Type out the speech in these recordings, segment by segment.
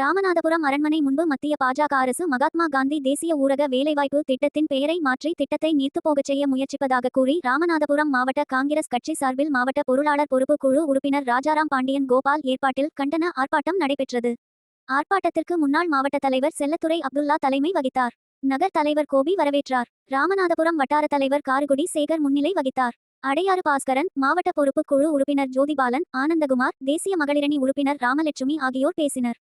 ராமநாதபுரம் அரண்மனை முன்பு மத்திய பாஜக அரசு மகாத்மா காந்தி தேசிய ஊரக வேலைவாய்ப்பு திட்டத்தின் பெயரை மாற்றி திட்டத்தை நீர்த்துப் போகச் செய்ய முயற்சிப்பதாக கூறி ராமநாதபுரம் மாவட்ட காங்கிரஸ் கட்சி சார்பில் மாவட்ட பொருளாளர் பொறுப்பு குழு உறுப்பினர் ராஜாராம் பாண்டியன் கோபால் ஏற்பாட்டில் கண்டன ஆர்ப்பாட்டம் நடைபெற்றது. ஆர்ப்பாட்டத்திற்கு முன்னாள் மாவட்ட தலைவர் செல்லத்துறை அப்துல்லா தலைமை வகித்தார். நகர் தலைவர் கோபி வரவேற்றார். ராமநாதபுரம் வட்டார தலைவர் கார்குடி சேகர் முன்னிலை வகித்தார். அடையாறு பாஸ்கரன் மாவட்ட பொறுப்பு குழு உறுப்பினர் ஜோதிபாலன் ஆனந்தகுமார் தேசிய மகளிரணி உறுப்பினர் ராமலட்சுமி ஆகியோர் பேசினர்.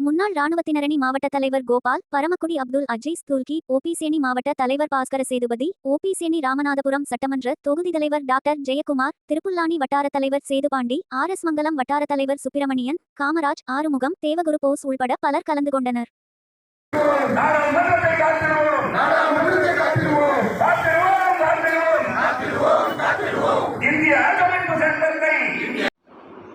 முன்னாள் ராணுவத்தினரணி மாவட்ட தலைவர் கோபால் பரமக்குடி அப்துல் அஜீஸ் துல்கி ஓபிசேனி மாவட்ட தலைவர் பாஸ்கர சேதுபதி ஓபிசேனி ராமநாதபுரம் சட்டமன்ற தொகுதி தலைவர் டாக்டர் ஜெயக்குமார் திருப்புல்லானி வட்டார தலைவர் சேதுபாண்டி ஆர் எஸ் மங்கலம் வட்டார தலைவர் சுப்பிரமணியன் காமராஜ் ஆறுமுகம் தேவகுரு போஸ் உள்பட பலர் கலந்து கொண்டனர்.